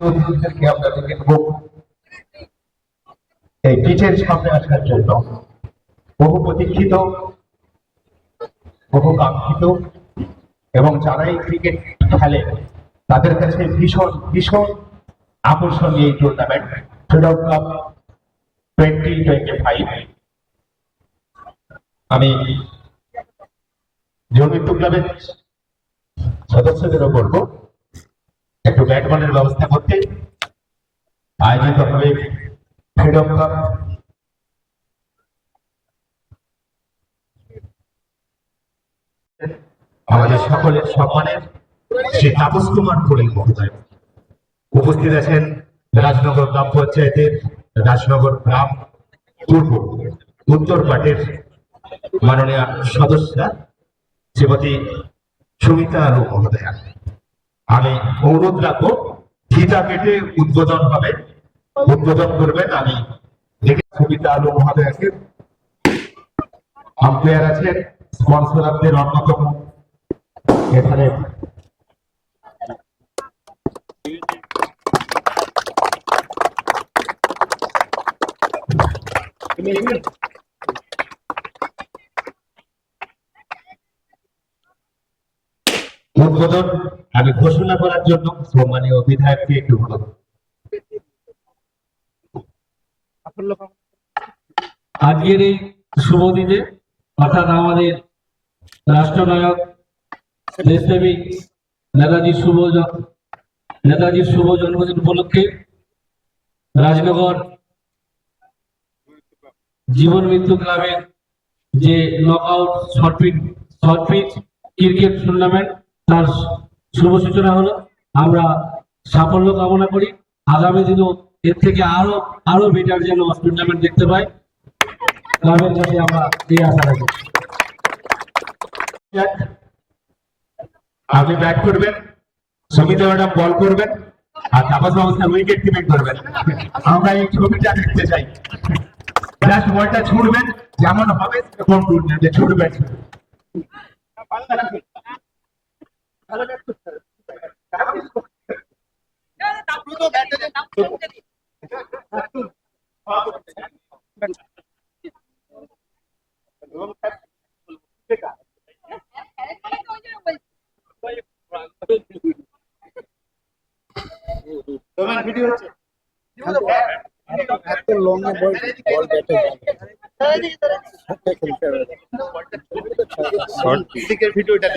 অতিথিদেরকে আপনাদের দেখব এই পিচের সামনে আসার জন্য বহু প্রতীক্ষিত, বহু কাঙ্ক্ষিত এবং যারাই ক্রিকেট খেলে তাদের কাছে ভীষণ ভীষণ আকর্ষণীয় এই tournament freedom cup twenty twenty five আমি জমিত্ব ক্লাবের সদস্যদেরও বলব একটু ব্যাট বলের ব্যবস্থা করতে। আয়োজিত হবে ফ্রিডম কাপ। আমাদের সকলের সম্মানের শ্রী তাপস কুমার কোলেল মহোদয়। উপস্থিত আছেন রাজনগর গ্রাম পঞ্চায়েতের রাজনগর গ্রাম পূর্ব উত্তর পাটের মাননীয় সদস্যরা শ্রীমতী সুমিতা আলু মহোদয়া। আমি অনুরোধ রাখব ফিতা কেটে উদ্বোধন হবে। উদ্বোধন করবেন আমি। সুবিধা আলু মহোদয়কে আম্পায়ার আছেন স্পন্সরারদের অন্যতম। এখানে উদ্বোধন। আমি ঘোষণা করার জন্য সম্মানীয় বিধায়ককে একটু অনুরোধ আজকের এই শুভ দিনে অর্থাৎ আমাদের রাষ্ট্রনায়ক দেশপ্রেমিক নেতাজির শুভ নেতাজির শুভ জন্মদিন উপলক্ষে রাজনগর জীবন মৃত্যু ক্লাবের যে knockout short pitch short pitch cricket tournament তার শুভ সূচনা হলো। আমরা সাফল্য কামনা করি। আগামী দিনেও এর থেকে আরও আরও বেটার যেন টুর্নামেন্ট দেখতে পাই। ক্লাবের কাছে আমরা এই আশা রাখি। আপনি ব্যাট করবেন। সুমিতা ম্যাডাম বল করবেন। আর তাপস স্যার উইকেট কিপিং করবেন। আমরা এই ছবিটা দেখতে চাই। জাস্ট বলটা ছুড়বেন। যেমন হবে সেরকম ছুটবেন এত লং এ বল বল ব্যাটে খেলতে হবে শর্ট ভিডিওটা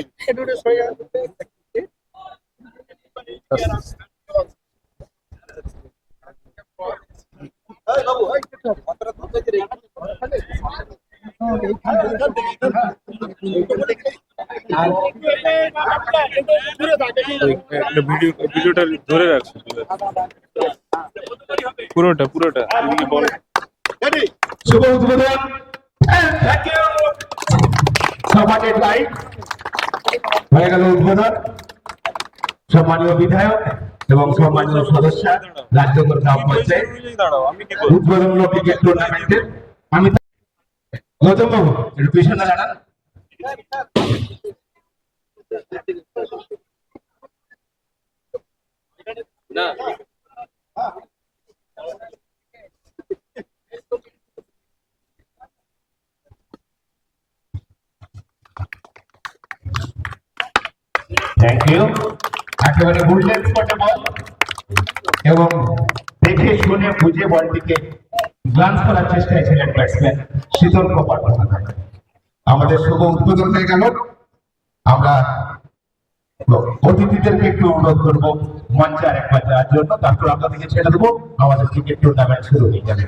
ভিডিও ভিডিওটা ধরে রাখছো পুরোটা পুরোটা। শুভ উদ্বোধন থ্যাংক ইউ সমাজে লাইট হয়ে গেল উদ্বোধন। সম্মানীয় বিধায়ক এবং সম্মানীয় সদস্য রাজনগর গ্রাম পঞ্চায়েত। ক্রিকেট টুর্নামেন্টের আমি গৌতম বাবু একটু পিছনে দাঁড়ান। থ্যাংক ইউ একেবারে গোল্ডেন স্পটে বল। এবং দেখে শুনে বুঝে বলটিকে গ্লান্স করার চেষ্টায় ছিলেন ব্যাটসম্যান শীতল কপাল আমাদের শুভ উদ্বোধন হয়ে গেল। আমরা অতিথিদেরকে একটু অনুরোধ করব মঞ্চে আর একবার যাওয়ার জন্য। তারপর আপনাদেরকে ছেড়ে দেবো। আমাদের ক্রিকেট টুর্নামেন্ট শুরু হয়ে যাবে।